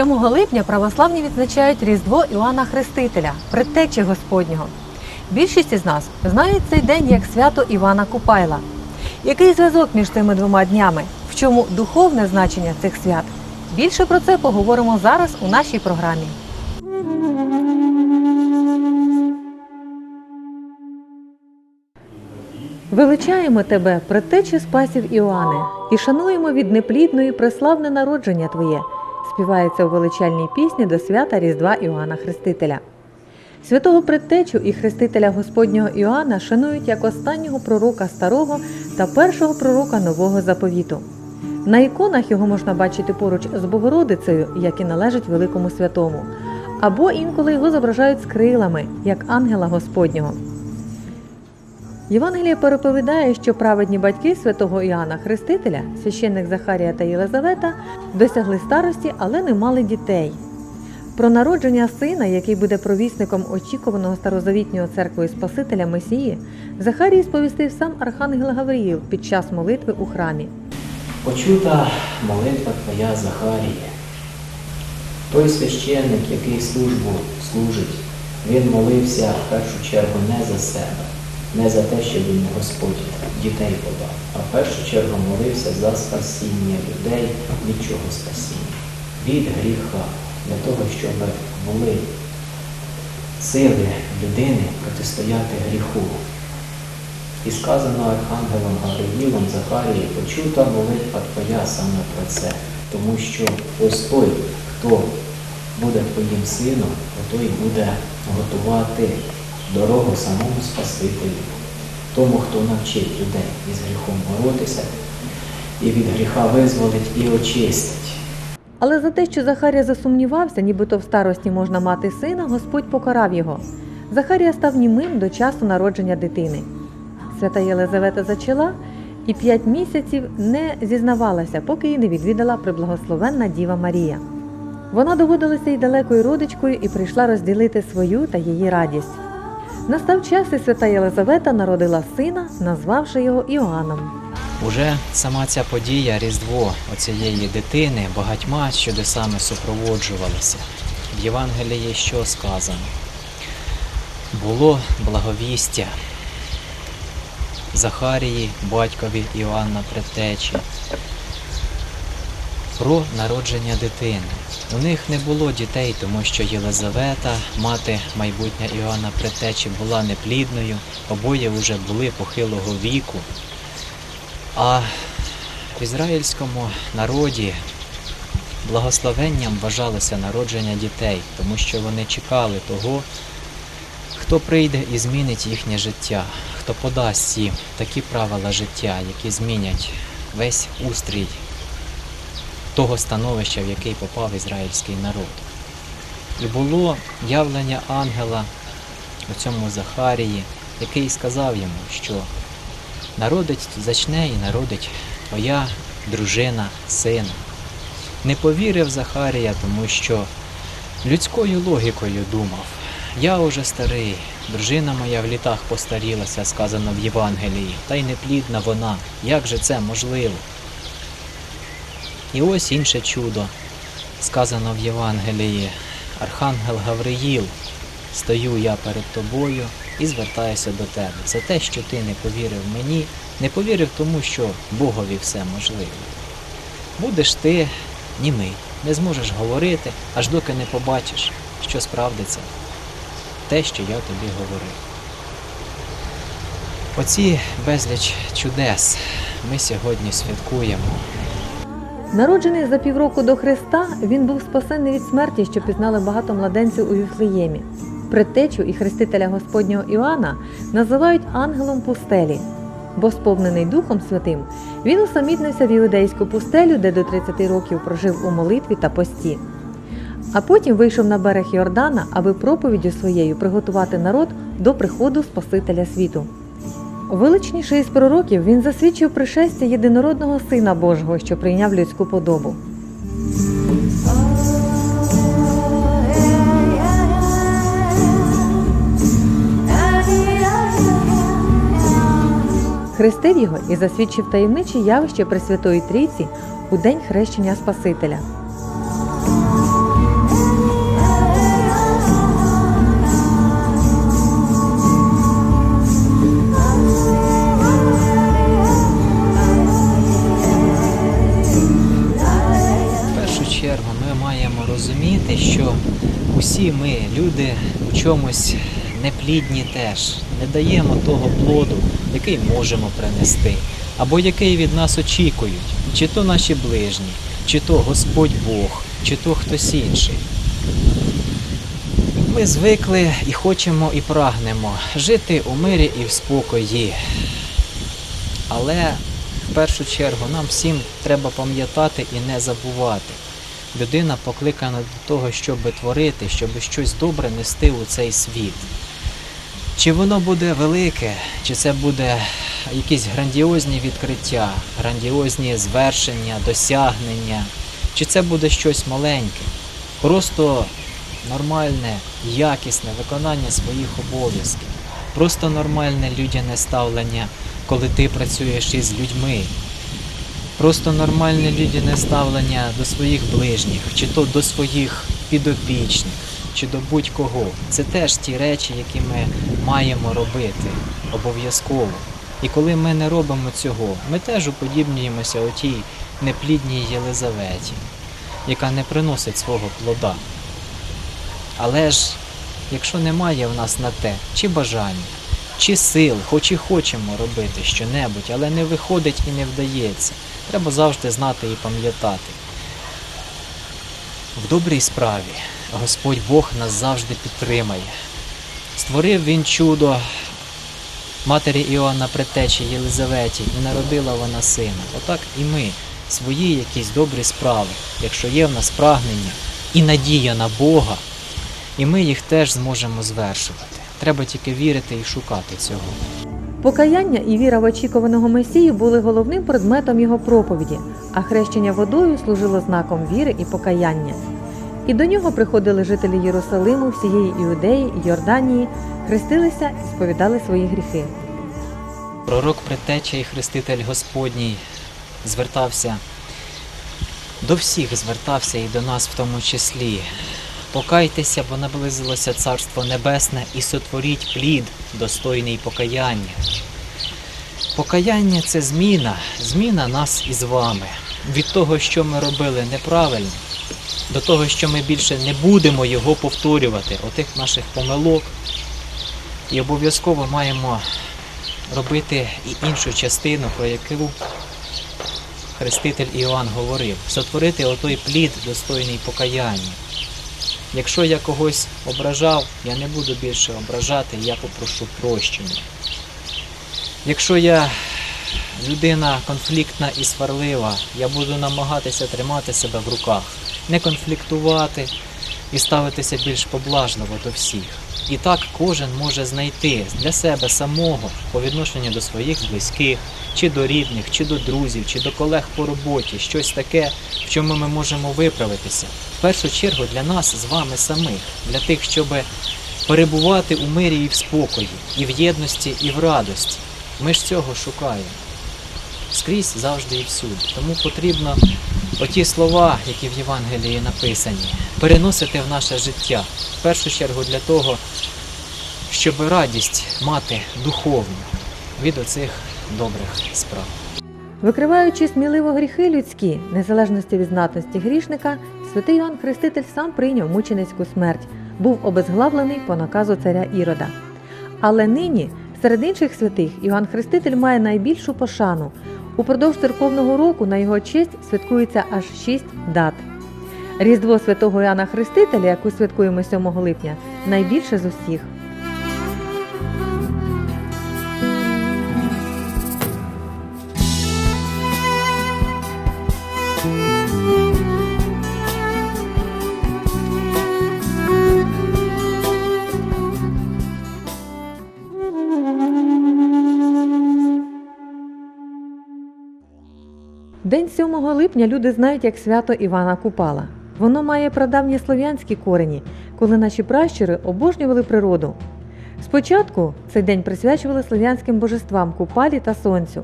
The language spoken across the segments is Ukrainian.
7 липня православні відзначають Різдво Іоанна Хрестителя, предтечі Господнього. Більшість із нас знають цей день як свято Івана Купайла. Який зв'язок між цими двома днями? В чому духовне значення цих свят? Більше про це поговоримо зараз у нашій програмі. Величаємо тебе, предтечі спасів Іоанне, і шануємо від неплідної преславне народження Твоє, співається у величальній пісні до свята Різдва Іоанна Хрестителя. Святого предтечу і хрестителя Господнього Іоанна шанують як останнього пророка старого та першого пророка нового заповіту. На іконах його можна бачити поруч з Богородицею, як і належить великому святому, або інколи його зображають з крилами, як ангела Господнього. Євангеліє переповідає, що праведні батьки святого Іоанна Хрестителя, священник Захарія та Єлизавета, досягли старості, але не мали дітей. Про народження сина, який буде провісником очікуваного старозавітнього церквою Спасителя Месії, Захарій сповістив сам Архангел Гавриїл під час молитви у храмі. Почута молитва Твоя Захаріє. Той священник, який службу служить, він молився в першу чергу не за себе, не за те, щоб він Господь дітей подав, а в першу чергу молився за спасіння людей від чого спасіння? Від гріха, для того, щоб були сили людини протистояти гріху. І сказано Архангелом Гавриїлом Захарії, почута молитва Твоя саме про це, тому що ось той, хто буде Твоїм сином, той буде готувати дорогу самому Спасителю, тому, хто навчить людей із гріхом боротися, і від гріха визволить і очистить. Але за те, що Захарія засумнівався, нібито в старості можна мати сина, Господь покарав його. Захарія став німим до часу народження дитини. Свята Єлизавета зачала і п'ять місяців не зізнавалася, поки її не відвідала приблагословенна Діва Марія. Вона доводилася й далекою родичкою і прийшла розділити свою та її радість. Настав час, і свята Єлизавета народила сина, назвавши його Іоанном. Уже сама ця подія, Різдво оцієї дитини багатьма чудесами супроводжувалася. В Євангелії що сказано? Було благовістя Захарії, батькові Іоанна Предтечі, про народження дитини. У них не було дітей, тому що Єлизавета, мати майбутня Іоанна Предтечі, була неплідною, обоє вже були похилого віку. А в ізраїльському народі благословенням вважалося народження дітей, тому що вони чекали того, хто прийде і змінить їхнє життя, хто подасть їм такі правила життя, які змінять весь устрій того становища, в який попав ізраїльський народ. І було явлення ангела у цьому Захарії, який сказав йому, що народить зачне і народить твоя дружина сина. Не повірив Захарія, тому що людською логікою думав, я уже старий, дружина моя в літах постарілася, сказано в Євангелії, та й неплідна вона. Як же це можливо? І ось інше чудо, сказано в Євангелії. Архангел Гавриїл, стою я перед тобою і звертаюся до тебе. За те, що ти не повірив мені, не повірив тому, що Богові все можливо. Будеш ти німий, не зможеш говорити, аж доки не побачиш, що справдиться те, що я тобі говорив. Оці безліч чудес ми сьогодні святкуємо. Народжений за півроку до Христа, він був спасений від смерті, що пізнали багато младенців у Віфлеємі. Предтечу і хрестителя Господнього Іоанна називають ангелом пустелі, бо сповнений Духом Святим, він усамітнився в іудейську пустелю, де до 30 років прожив у молитві та пості. А потім вийшов на берег Йордана, аби проповіддю своєю приготувати народ до приходу Спасителя світу. Величніший із пророків він засвідчив пришестя єдинородного Сина Божого, що прийняв людську подобу. Хрестив його і засвідчив таємниче явище Пресвятої Трійці у день хрещення Спасителя. У чомусь неплідні теж, не даємо того плоду, який можемо принести, або який від нас очікують, чи то наші ближні, чи то Господь Бог, чи то хтось інший. Ми звикли і хочемо, і прагнемо жити у мирі і в спокої. Але в першу чергу нам всім треба пам'ятати і не забувати. Людина покликана до того, щоб творити, щоб щось добре нести у цей світ. Чи воно буде велике, чи це буде якісь грандіозні відкриття, грандіозні звершення, досягнення, чи це буде щось маленьке, просто нормальне, якісне виконання своїх обов'язків, просто нормальне людяне ставлення, коли ти працюєш із людьми, просто нормальне людяне ставлення до своїх ближніх, чи то до своїх підопічних, чи до будь-кого. Це теж ті речі, які ми маємо робити обов'язково. І коли ми не робимо цього, ми теж уподібнюємося отій неплідній Єлизаветі, яка не приносить свого плода. Але ж, якщо немає в нас на те чи бажання, чи сил, хоч і хочемо робити щонебудь, але не виходить і не вдається, треба завжди знати і пам'ятати. В добрій справі Господь Бог нас завжди підтримає. Створив він чудо матері Іоанна Предтечі Єлизаветі і народила вона сина. Отак і ми свої якісь добрі справи, якщо є в нас прагнення і надія на Бога, і ми їх теж зможемо звершувати. Треба тільки вірити і шукати цього. Покаяння і віра в очікуваного Месію були головним предметом його проповіді, а хрещення водою служило знаком віри і покаяння. І до нього приходили жителі Єрусалиму, всієї Іудеї Йорданії, хрестилися і сповідали свої гріхи. Пророк Предтеча і Хреститель Господній звертався до всіх звертався і до нас в тому числі. Покайтеся, бо наблизилося Царство Небесне і сотворіть плід, достойний покаяння. Покаяння це зміна, зміна нас із вами. Від того, що ми робили неправильно, до того, що ми більше не будемо його повторювати, отих наших помилок. І обов'язково маємо робити і іншу частину, про яку хреститель Іоанн говорив, сотворити отой плід, достойний покаяння. Якщо я когось ображав, я не буду більше ображати, я попрошу прощення. Якщо я людина конфліктна і сварлива, я буду намагатися тримати себе в руках, не конфліктувати і ставитися більш поблажливо до всіх. І так кожен може знайти для себе самого по відношенню до своїх близьких, чи до рідних, чи до друзів, чи до колег по роботі, щось таке, в чому ми можемо виправитися. В першу чергу для нас з вами самих, для тих, щоб перебувати у мирі і в спокої, і в єдності, і в радості. Ми ж цього шукаємо. Скрізь завжди і всюди. Тому потрібно оті слова, які в Євангелії написані, переносити в наше життя. В першу чергу для того, щоб радість мати духовну від оцих добрих справ. Викриваючи сміливо гріхи людські, незалежності від знатності грішника, святий Іван Хреститель сам прийняв мученицьку смерть, був обезглавлений по наказу царя Ірода. Але нині, серед інших святих, Іван Хреститель має найбільшу пошану. Упродовж церковного року на його честь святкується аж шість дат. Різдво святого Іоанна Хрестителя, яку святкуємо 7 липня, найбільше з усіх. День 7 липня люди знають як свято Івана Купала. Воно має прадавні слов'янські корені, коли наші пращури обожнювали природу. Спочатку цей день присвячували слов'янським божествам Купалі та Сонцю.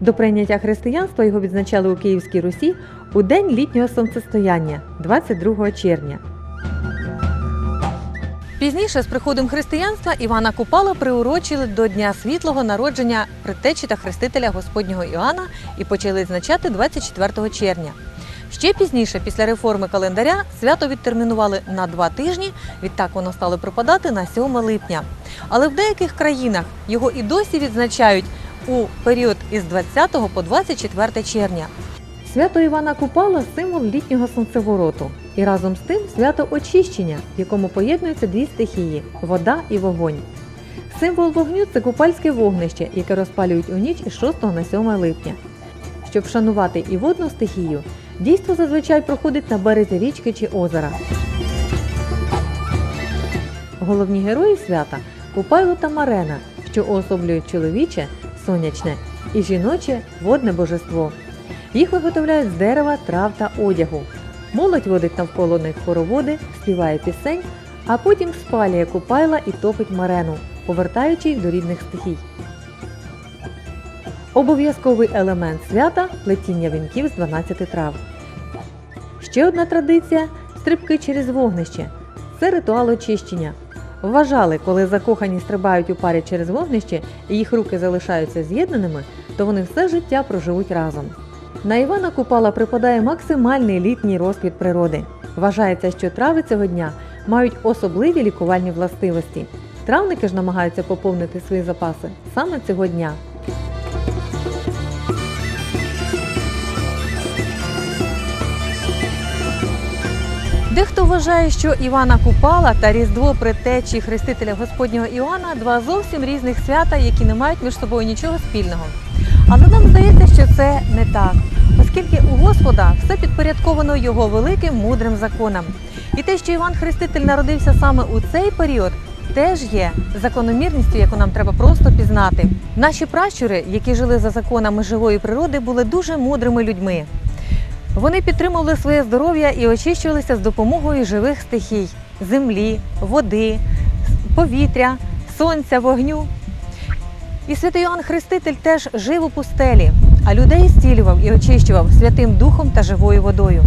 До прийняття християнства його відзначали у Київській Русі у день літнього сонцестояння 22 червня. Пізніше з приходом християнства Івана Купала приурочили до Дня світлого народження предтечі та хрестителя Господнього Іоанна і почали відзначати 24 червня. Ще пізніше, після реформи календаря, свято відтермінували на два тижні. Відтак воно стало припадати на 7 липня. Але в деяких країнах його і досі відзначають у період із 20 по 24 червня. Свято Івана Купала символ літнього сонцевороту. І разом з тим свято очищення, в якому поєднуються дві стихії вода і вогонь. Символ вогню це купальське вогнище, яке розпалюють у ніч із 6 на 7 липня. Щоб вшанувати і водну стихію, дійство зазвичай проходить на березі річки чи озера. Головні герої свята Купайло та Марена, що уособлюють чоловіче, сонячне і жіноче водне божество. Їх виготовляють з дерева, трав та одягу. Молодь водить навколо них хороводи, співає пісень, а потім спалює купайла і топить марену, повертаючи їх до рідних стихій. Обов'язковий елемент свята плетіння вінків з 12 трав. Ще одна традиція стрибки через вогнище. Це ритуал очищення. Вважали, коли закохані стрибають у парі через вогнище і їх руки залишаються з'єднаними, то вони все життя проживуть разом. На Івана Купала припадає максимальний літній розквіт природи. Вважається, що трави цього дня мають особливі лікувальні властивості. Травники ж намагаються поповнити свої запаси саме цього дня. Дехто вважає, що Івана Купала та Різдво Предтечі Хрестителя Господнього Іоанна два зовсім різних свята, які не мають між собою нічого спільного. Але нам здається, що це не так, оскільки у Господа все підпорядковано його великим мудрим законам. І те, що Іван Хреститель народився саме у цей період, теж є закономірністю, яку нам треба просто пізнати. Наші пращури, які жили за законами живої природи, були дуже мудрими людьми. Вони підтримували своє здоров'я і очищувалися з допомогою живих стихій землі, води, повітря, сонця, вогню. І святий Іоанн Хреститель теж жив у пустелі, а людей зцілював і очищував святим духом та живою водою.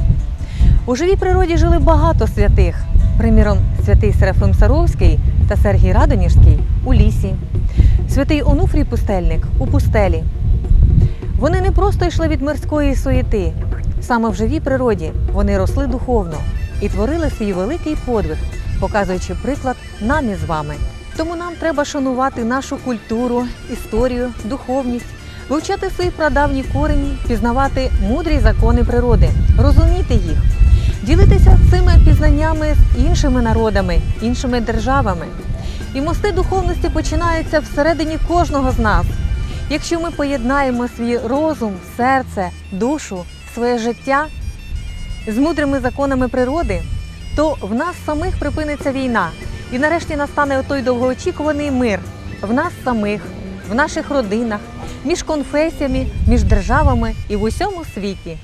У живій природі жили багато святих, приміром, святий Серафим Саровський та Сергій Радоніжський у лісі, святий Онуфрій Пустельник у пустелі. Вони не просто йшли від мирської суєти. Саме в живій природі вони росли духовно і творили свій великий подвиг, показуючи приклад нам із вами. Тому нам треба шанувати нашу культуру, історію, духовність, вивчати свої прадавні корені, пізнавати мудрі закони природи, розуміти їх, ділитися цими пізнаннями з іншими народами, іншими державами. І мости духовності починаються всередині кожного з нас. Якщо ми поєднаємо свій розум, серце, душу, своє життя з мудрими законами природи, то в нас самих припиниться війна, і нарешті настане той довгоочікуваний мир в нас самих, в наших родинах, між конфесіями, між державами і в усьому світі.